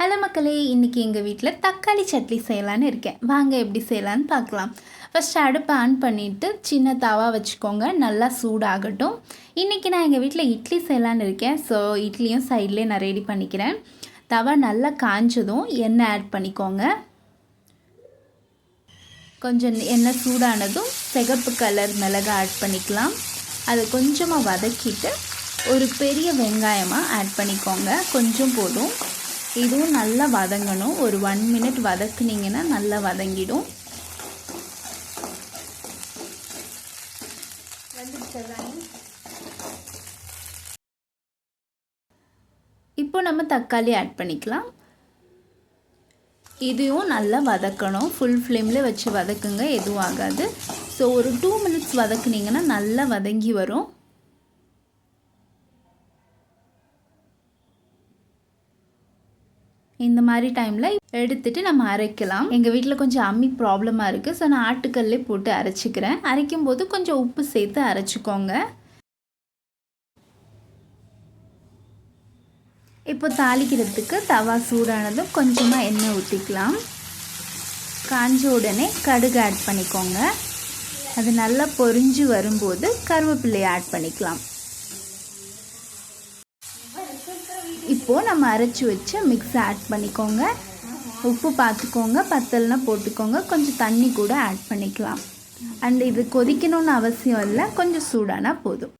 Hello மக்களே இன்றைக்கி எங்கள் வீட்டில் தக்காளி சட்னி செய்யலான்னு இருக்கேன். வாங்க எப்படி செய்யலான்னு பார்க்கலாம். ஃபஸ்ட் அடுப்பை ஆன் பண்ணிவிட்டு சின்ன தவா வச்சுக்கோங்க. நல்லா சூடாகட்டும். இன்றைக்கி நான் எங்கள் வீட்டில் இட்லி செய்யலான்னு இருக்கேன். ஸோ இட்லியும் சைட்லேயே நான் ரெடி பண்ணிக்கிறேன். தவா நல்லா காஞ்சதும் எண்ணெய் ஆட் பண்ணிக்கோங்க. கொஞ்சம் எண்ணெய் சூடானதும் சிகப்பு கலர் மிளகா ஆட் பண்ணிக்கலாம். அதை கொஞ்சமாக வதக்கிட்டு ஒரு பெரிய வெங்காயமாக ஆட் பண்ணிக்கோங்க. கொஞ்சம் போதும். இதுவும் நல்லா வதங்கணும். ஒரு ஒன் மினிட் வதக்குனீங்கன்னா நல்லா வதங்கிடும். இப்போ நம்ம தக்காளி ஆட் பண்ணிக்கலாம். இதையும் நல்லா வதக்கணும். ஃபுல் ஃப்ளேமில் வச்சு வதக்குங்க எதுவும் ஆகாது. ஸோ ஒரு டூ மினிட்ஸ் வதக்குனீங்கன்னா நல்லா வதங்கி வரும். இந்த மாதிரி டைமில் எடுத்துட்டு நம்ம அரைக்கலாம். எங்கள் வீட்டில் கொஞ்சம் அம்மி ப்ராப்ளமாக இருக்குது ஸோ நான் ஆட்டுக்கல்லே போட்டு அரைச்சிக்கிறேன். அரைக்கும் போது கொஞ்சம் உப்பு சேர்த்து அரைச்சிக்கோங்க. இப்போ தாளிக்கிறதுக்கு தவா சூடானதும் கொஞ்சமாக எண்ணெய் ஊற்றிக்கலாம் காஞ்ச உடனே கடுகு ஆட் பண்ணிக்கோங்க. அது நல்லா பொரிஞ்சு வரும்போது கருவேப்பிலையை ஆட் பண்ணிக்கலாம். இப்போது நம்ம அரைச்சி வச்சு மிக்ஸை ஆட் பண்ணிக்கோங்க. உப்பு பார்த்துக்கோங்க பத்தல்னா போட்டுக்கோங்க. கொஞ்சம் தண்ணி கூட ஆட் பண்ணிக்கலாம். அண்ட் இது கொதிக்கணும்னு அவசியம் இல்லை கொஞ்சம் சூடானா போதும்.